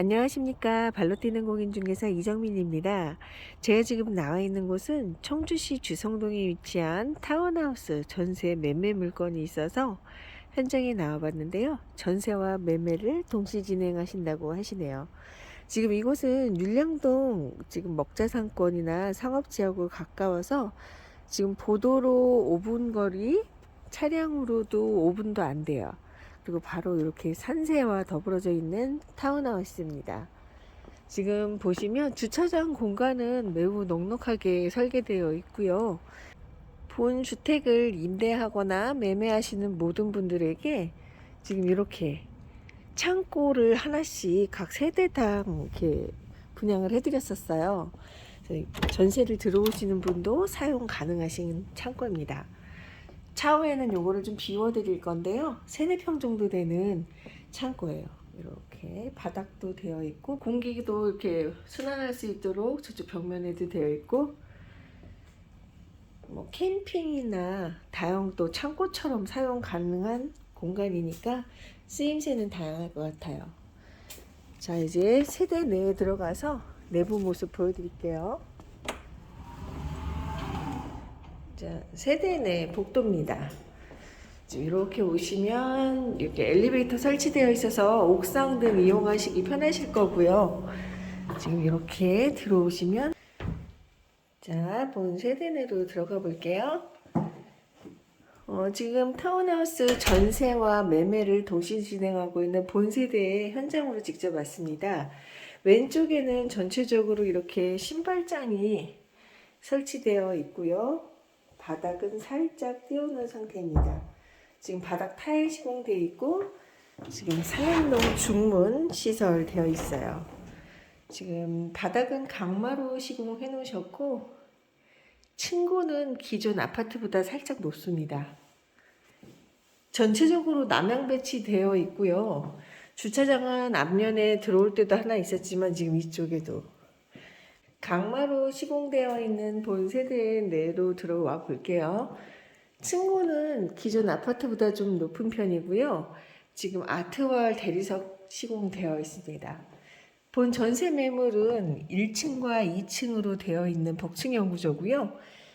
안녕하십니까. 발로 뛰는 공인중개사 이정민입니다. 제가 지금 나와 있는 곳은 청주시 주성동에 위치한 타운하우스 전세 매매 물건이 있어서 현장에 나와 봤는데요. 전세와 매매를 동시 진행하신다고 하시네요. 지금 이곳은 율량동 지금 먹자상권이나 상업지하고 가까워서 지금 보도로 5분 거리, 차량으로도 5분도 안 돼요. 그리고 바로 이렇게 산세와 더불어져 있는 타운하우스입니다. 지금 보시면 주차장 공간은 매우 넉넉하게 설계되어 있고요. 본 주택을 임대하거나 매매하시는 모든 분들에게 지금 이렇게 창고를 하나씩 각 세대당 이렇게 분양을 해드렸었어요. 전세를 들어오시는 분도 사용 가능하신 창고입니다. 차후에는 요거를 좀 비워드릴 건데요. 세네 평 정도 되는 창고예요. 이렇게 바닥도 되어 있고 공기도 이렇게 순환할 수 있도록 저쪽 벽면에도 되어 있고 뭐 캠핑이나 다용도 창고처럼 사용 가능한 공간이니까 쓰임새는 다양할 것 같아요. 자 이제 세대 내에 들어가서 내부 모습 보여드릴게요. 자, 세대 내 복도입니다. 이렇게 오시면 이렇게 엘리베이터 설치되어 있어서 옥상 등 이용하시기 편하실 거고요. 지금 이렇게 들어오시면 자, 본 세대 내로 들어가 볼게요. 어, 지금 타운하우스 전세와 매매를 동시 진행하고 있는 본세대의 현장으로 직접 왔습니다. 왼쪽에는 전체적으로 이렇게 신발장이 설치되어 있고요. 바닥은 살짝 띄워놓은 상태입니다. 지금 바닥 타일 시공되어 있고 지금 상현동 중문 시설 되어 있어요. 지금 바닥은 강마루 시공해 놓으셨고 층고는 기존 아파트보다 살짝 높습니다. 전체적으로 남향 배치되어 있고요. 주차장은 앞면에 들어올 때도 하나 있었지만 지금 이쪽에도 강마로 시공되어 있는 본 세대 내로 들어와 볼게요. 층고는 기존 아파트보다 좀 높은 편이고요. 지금 아트월 대리석 시공되어 있습니다. 본 전세 매물은 1층과 2층으로 되어 있는 복층형 구조고요.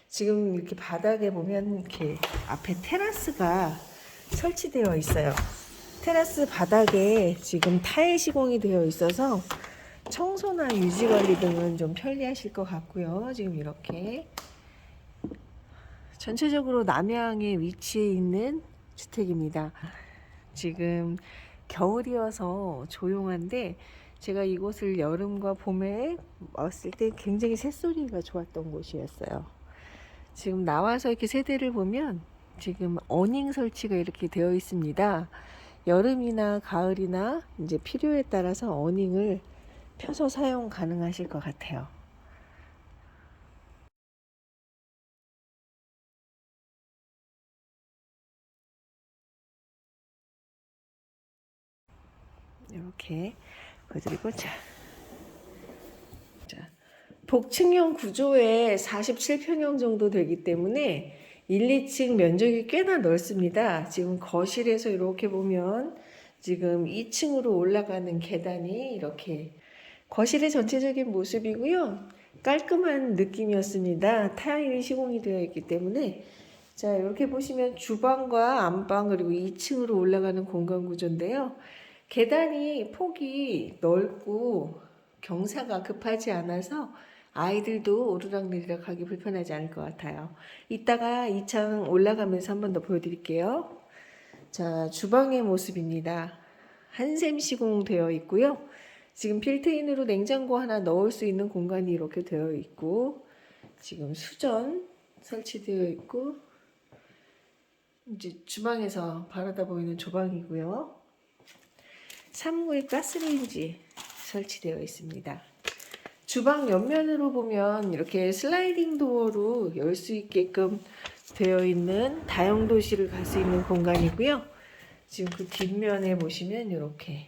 지금 이렇게 바닥에 보면 이렇게 앞에 테라스가 설치되어 있어요. 테라스 바닥에 지금 타일 시공이 되어 있어서 청소나 유지 관리 등은 좀 편리하실 것 같고요. 지금 이렇게 전체적으로 남향에 위치해 있는 주택입니다. 지금 겨울이어서 조용한데 제가 이곳을 여름과 봄에 왔을 때 굉장히 새소리가 좋았던 곳이었어요. 지금 나와서 이렇게 세대를 보면 지금 어닝 설치가 이렇게 되어 있습니다. 여름이나 가을이나 이제 필요에 따라서 어닝을 펴서 사용 가능하실 것 같아요. 이렇게 보여드리고 자, 자 복층형 구조에 47평형 정도 되기 때문에 1, 2층 면적이 꽤나 넓습니다. 지금 거실에서 이렇게 보면 지금 2층으로 올라가는 계단이 이렇게 거실의 전체적인 모습이고요. 깔끔한 느낌이었습니다. 타일이 시공이 되어 있기 때문에 자 이렇게 보시면 주방과 안방 그리고 2층으로 올라가는 공간 구조인데요. 계단이 폭이 넓고 경사가 급하지 않아서 아이들도 오르락내리락 하기 불편하지 않을 것 같아요. 이따가 2층 올라가면서 한 번 더 보여드릴게요. 자, 주방의 모습입니다. 한샘 시공되어 있고요. 지금 빌트인으로 냉장고 하나 넣을 수 있는 공간이 이렇게 되어 있고, 지금 수전 설치되어 있고, 이제 주방에서 바라다 보이는 조방이고요. 3구의 가스레인지 설치되어 있습니다. 주방 옆면으로 보면 이렇게 슬라이딩 도어로 열 수 있게끔 되어 있는 다용도실을 갈 수 있는 공간이고요. 지금 그 뒷면에 보시면 이렇게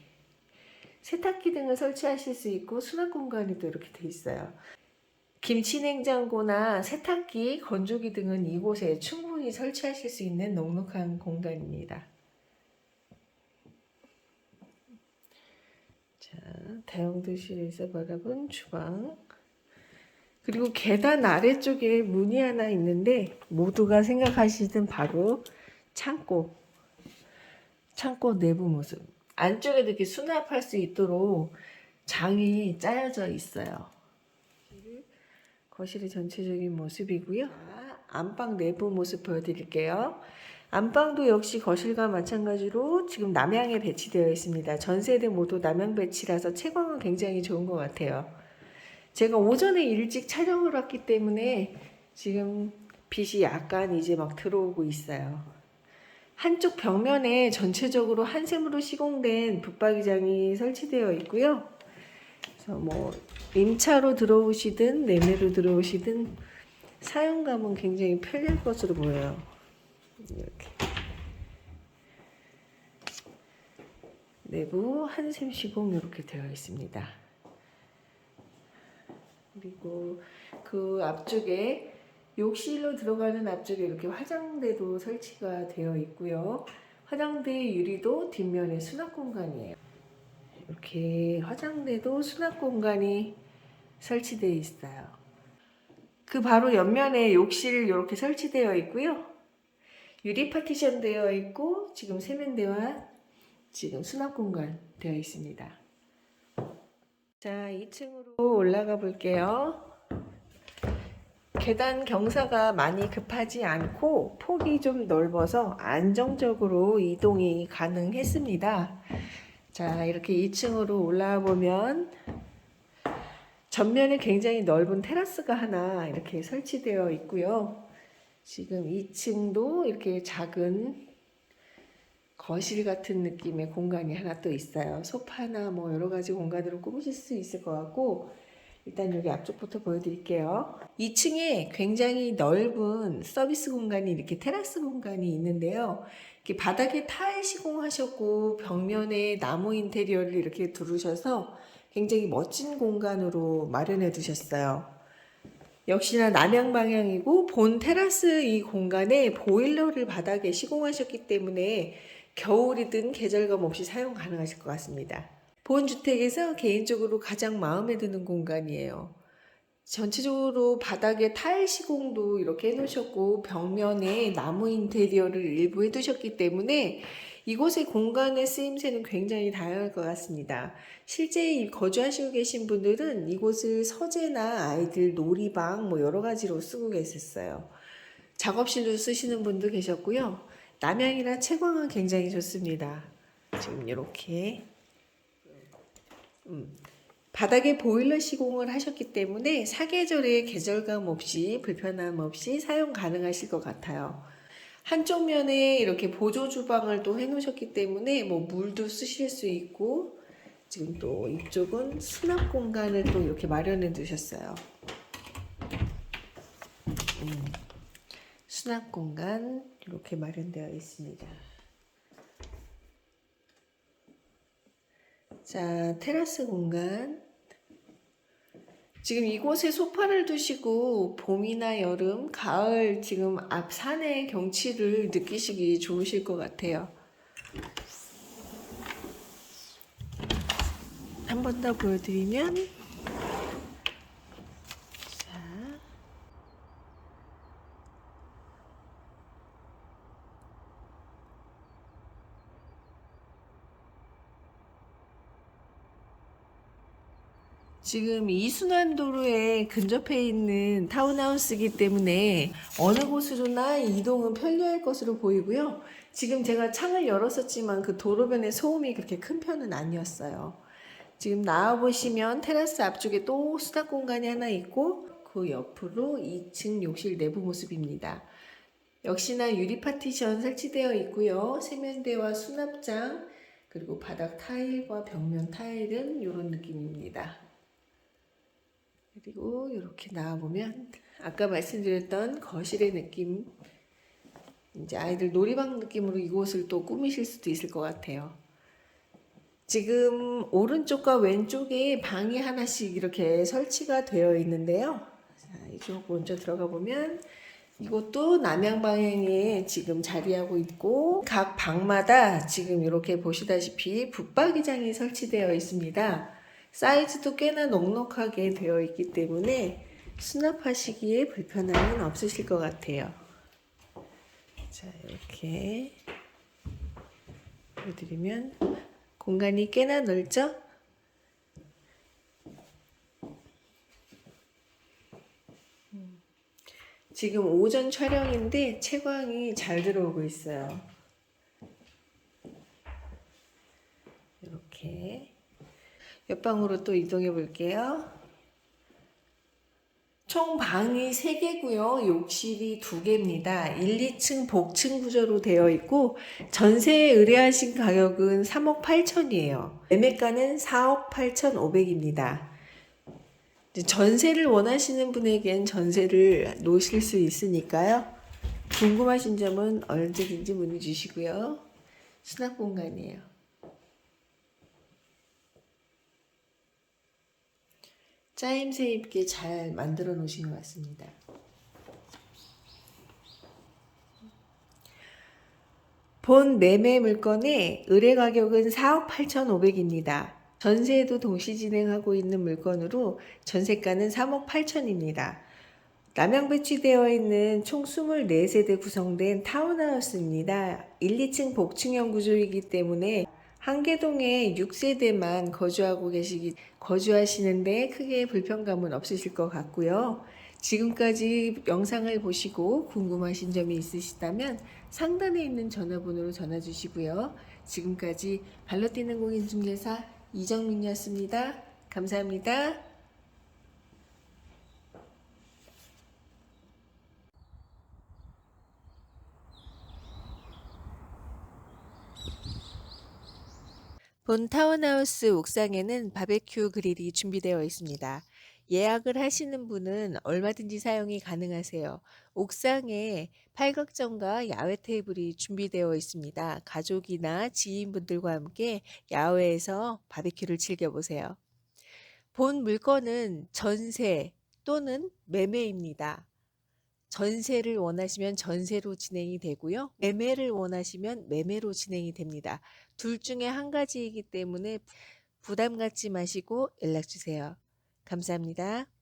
세탁기 등을 설치하실 수 있고 수납 공간이 또 이렇게 돼 있어요. 김치 냉장고나 세탁기, 건조기 등은 이곳에 충분히 설치하실 수 있는 넉넉한 공간입니다. 자, 다용도실에서 바라본 주방. 그리고 계단 아래쪽에 문이 하나 있는데 모두가 생각하시던 바로 창고. 창고 내부 모습. 안쪽에도 이렇게 수납할 수 있도록 장이 짜여져 있어요. 거실의 전체적인 모습이고요. 자, 안방 내부 모습 보여드릴게요. 안방도 역시 거실과 마찬가지로 지금 남향에 배치되어 있습니다. 전 세대 모두 남향 배치라서 채광은 굉장히 좋은 것 같아요. 제가 오전에 일찍 촬영을 왔기 때문에 지금 빛이 약간 이제 막 들어오고 있어요. 한쪽 벽면에 전체적으로 한샘으로 시공된 붙박이장이 설치되어 있고요. 그래서 뭐 임차로 들어오시든 매매로 들어오시든 사용감은 굉장히 편리할 것으로 보여요. 이렇게 내부 한샘 시공 이렇게 되어 있습니다. 그리고 그 앞쪽에 욕실로 들어가는 앞쪽에 이렇게 화장대도 설치가 되어 있고요. 화장대 유리도 뒷면에 수납 공간이에요. 이렇게 화장대도 수납 공간이 설치되어 있어요. 그 바로 옆면에 욕실 이렇게 설치되어 있고요. 유리 파티션 되어 있고 지금 세면대와 지금 수납 공간 되어 있습니다. 자, 2층으로 올라가 볼게요. 계단 경사가 많이 급하지 않고 폭이 좀 넓어서 안정적으로 이동이 가능했습니다. 자, 이렇게 2층으로 올라와 보면 전면에 굉장히 넓은 테라스가 하나 이렇게 설치되어 있고요. 지금 2층도 이렇게 작은 거실 같은 느낌의 공간이 하나 또 있어요. 소파나 뭐 여러 가지 공간으로 꾸미실 수 있을 것 같고 일단 여기 앞쪽부터 보여드릴게요. 2층에 굉장히 넓은 서비스 공간이 이렇게 테라스 공간이 있는데요. 이렇게 바닥에 타일 시공하셨고 벽면에 나무 인테리어를 이렇게 두르셔서 굉장히 멋진 공간으로 마련해 두셨어요. 역시나 남향 방향이고 본 테라스 이 공간에 보일러를 바닥에 시공하셨기 때문에 겨울이든 계절감 없이 사용 가능하실 것 같습니다. 본 주택에서 개인적으로 가장 마음에 드는 공간이에요. 전체적으로 바닥에 타일 시공도 이렇게 해놓으셨고 벽면에 나무 인테리어를 일부 해두셨기 때문에 이곳의 공간의 쓰임새는 굉장히 다양할 것 같습니다. 실제 거주하시고 계신 분들은 이곳을 서재나 아이들 놀이방 뭐 여러 가지로 쓰고 계셨어요. 작업실로 쓰시는 분도 계셨고요. 남향이나 채광은 굉장히 좋습니다. 지금 이렇게 음, 바닥에 보일러 시공을 하셨기 때문에 사계절에 계절감 없이 불편함 없이 사용 가능하실 것 같아요. 한쪽 면에 이렇게 보조 주방을 또 해놓으셨기 때문에 뭐 물도 쓰실 수 있고 지금 또 이쪽은 수납 공간을 또 이렇게 마련해 두셨어요. 음, 수납 공간 이렇게 마련되어 있습니다. 자, 테라스 공간. 지금 이곳에 소파를 두시고 봄이나 여름, 가을 지금 앞 산의 경치를 느끼시기 좋으실 것 같아요. 한 번 더 보여드리면 지금 이순환도로에 근접해 있는 타운하우스이기 때문에 어느 곳으로나 이동은 편리할 것으로 보이고요. 지금 제가 창을 열었었지만 그 도로변의 소음이 그렇게 큰 편은 아니었어요. 지금 나와 보시면 테라스 앞쪽에 또 수납 공간이 하나 있고 그 옆으로 2층 욕실 내부 모습입니다. 역시나 유리 파티션 설치되어 있고요. 세면대와 수납장 그리고 바닥 타일과 벽면 타일은 이런 느낌입니다. 그리고 이렇게 나와보면 아까 말씀드렸던 거실의 느낌 이제 아이들 놀이방 느낌으로 이곳을 또 꾸미실 수도 있을 것 같아요. 지금 오른쪽과 왼쪽에 방이 하나씩 이렇게 설치가 되어 있는데요. 자, 이쪽 먼저 들어가 보면 이것도 남향 방향에 지금 자리하고 있고 각 방마다 지금 이렇게 보시다시피 붙박이장이 설치되어 있습니다. 사이즈도 꽤나 넉넉하게 되어 있기 때문에 수납하시기에 불편함은 없으실 것 같아요. 자, 이렇게 보여드리면 공간이 꽤나 넓죠? 음, 지금 오전 촬영인데 채광이 잘 들어오고 있어요. 이렇게 옆방으로 또 이동해 볼게요. 총 방이 3개고요. 욕실이 2개입니다. 1, 2층 복층 구조로 되어 있고 전세에 의뢰하신 가격은 3억 8천이에요. 매매가는 4억 8천 5백입니다. 전세를 원하시는 분에겐 전세를 놓으실 수 있으니까요. 궁금하신 점은 언제든지 문의 주시고요. 수납 공간이에요. 짜임새 있게 잘 만들어 놓으신 것 같습니다. 본 매매 물건의 의뢰 가격은 4억 8,500입니다. 전세에도 동시 진행하고 있는 물건으로 전세가는 3억 8천입니다. 남양 배치되어 있는 총 24세대 구성된 타운하우스입니다. 1, 2층 복층형 구조이기 때문에 한계동에 6세대만 거주하고 계시기 거주하시는데 크게 불편감은 없으실 것 같고요. 지금까지 영상을 보시고 궁금하신 점이 있으시다면 상단에 있는 전화번호로 전화 주시고요. 지금까지 발로 뛰는 공인중개사 이정민이었습니다. 감사합니다. 본 타운하우스 옥상에는 바베큐 그릴이 준비되어 있습니다. 예약을 하시는 분은 얼마든지 사용이 가능하세요. 옥상에 팔각정과 야외 테이블이 준비되어 있습니다. 가족이나 지인분들과 함께 야외에서 바베큐를 즐겨보세요. 본 물건은 전세 또는 매매입니다. 전세를 원하시면 전세로 진행이 되고요. 매매를 원하시면 매매로 진행이 됩니다. 둘 중에 한 가지이기 때문에 부담 갖지 마시고 연락 주세요. 감사합니다.